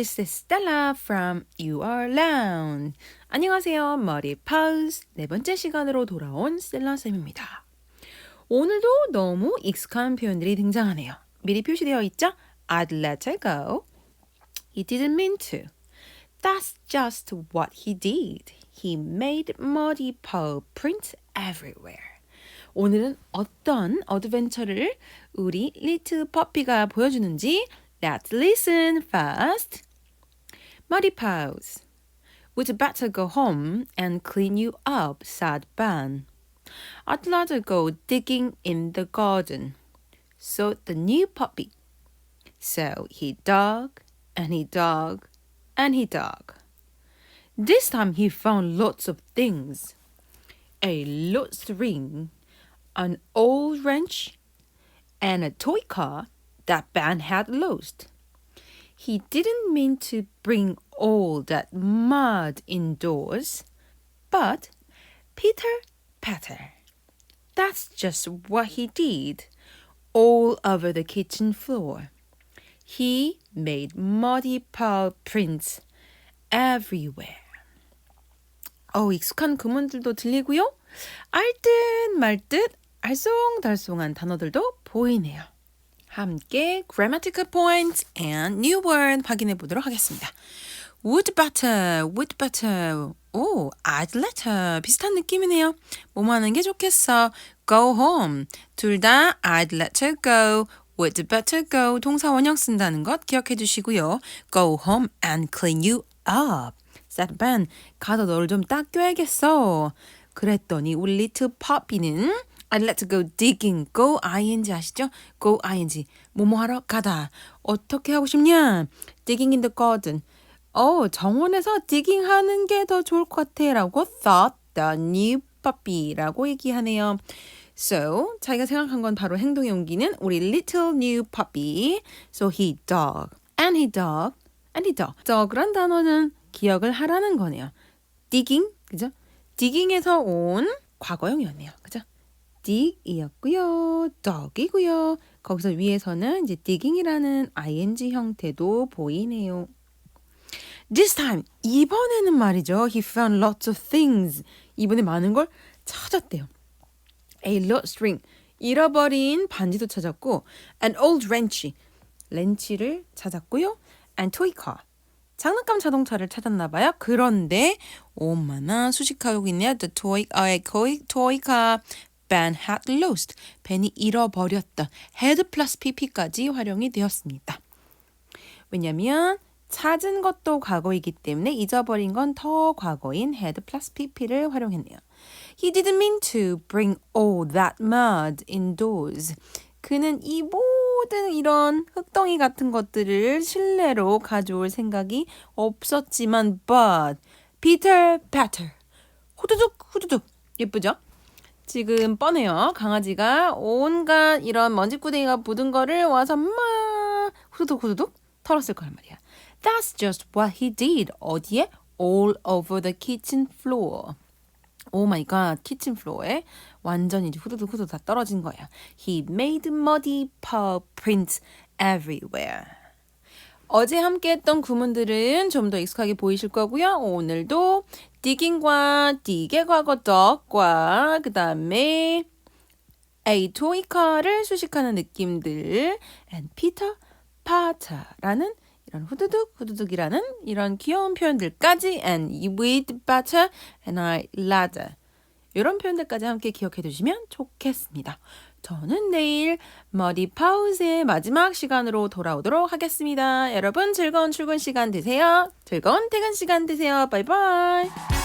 This is Stella from You Are Loud. 안녕하세요. 머리 파우스 네 번째 시간으로 돌아온 스텔라 쌤입니다. 오늘도 너무 익숙한 표현들이 등장하네요. 미리 표시되어 있죠? I'd let her go. He didn't mean to. That's just what he did. He made muddy paw prints everywhere. 오늘은 어떤 어드벤처를 우리 리트 퍼피가 보여주는지 Let's listen first. Muddy paws. We'd better go home and clean you up, said Ben. I'd rather go digging in the garden, said the new puppy. So he dug and he dug and he dug. This time he found lots of things a lost ring, an old wrench, and a toy car that Ben had lost. He didn't mean to bring all that mud indoors, but Peter Patter. That's just what he did all over the kitchen floor. He made muddy paw prints everywhere. 어, 익숙한 구문들도 들리고요. 알듯 말듯 알쏭달쏭한 단어들도 보이네요. 함께 grammatical points and new word 확인해 보도록 하겠습니다. Would better, would better. 오, I'd let her. 비슷한 느낌이네요. 뭐뭐 하는 게 좋겠어. go home. 둘 다 I'd let her go. would better go. 동사 원형 쓴다는 것 기억해 주시고요. go home and clean you up. said Ben. 가서 너를 좀 닦여야겠어. 그랬더니 우리 리트 퍼피는 I'd let go digging. go ing 아시죠? go ing. 뭐뭐 하러 가다. 어떻게 하고 싶냐? digging in the garden. 어, 정원에서 digging 하는 게 더 좋을 것 같아 라고 thought the new puppy라고 얘기하네요. So, 자기가 생각한 건 바로 행동에 옮기는 우리 little new puppy. So he dug and he dug and he dug. dug란 단어는 기억을 하라는 거네요. digging, 그죠? digging에서 온 과거형이었네요. 그죠? dig이었고요. dug이고요. 거기서 위에서는 이제 digging이라는 ing 형태도 보이네요. This time 이번에는 말이죠. He found lots of things. 이번에 많은 걸 찾았대요. A lost ring. 잃어버린 반지도 찾았고, an old wrench. 렌치를 찾았고요. and toy car. 장난감 자동차를 찾았나 봐요. 그런데 오마나 수식하고 있네요. The toy, 아, toy, toy car Ben had lost. 벤이 잃어버렸다. had plus pp까지 활용이 되었습니다. 왜냐면 찾은 것도 과거이기 때문에 잊어버린 건 더 과거인 had plus pp를 활용했네요. He didn't mean to bring all that mud indoors. 그는 이 모든 이런 흙덩이 같은 것들을 실내로 가져올 생각이 없었지만 but Peter Patter 후두둑 후두둑 예쁘죠? 지금 뻔해요. 강아지가 온갖 이런 먼지구덩이가 묻은 거를 와서 막 후두둑 후두둑 털었을 거란 말이야. That's just what he did. 어디에? All over the kitchen floor. 오 마이 갓, 키친 플로어에 완전히 이제 후두둑 후두둑 다 떨어진 거야. He made muddy paw prints everywhere. 어제 함께 했던 구문들은 좀 더 익숙하게 보이실 거고요. 오늘도 digging과 dig의 과거 dug과 그 다음에 a car를 수식하는 느낌들 and Peter Potter라는 이런 후두둑 후두둑이라는 이런 귀여운 표현들까지 and with butter and I ladder 이런 표현들까지 함께 기억해 두시면 좋겠습니다. 저는 내일 머리 파우스의 마지막 시간으로 돌아오도록 하겠습니다. 여러분 즐거운 출근 시간 되세요. 즐거운 퇴근 시간 되세요. 바이바이.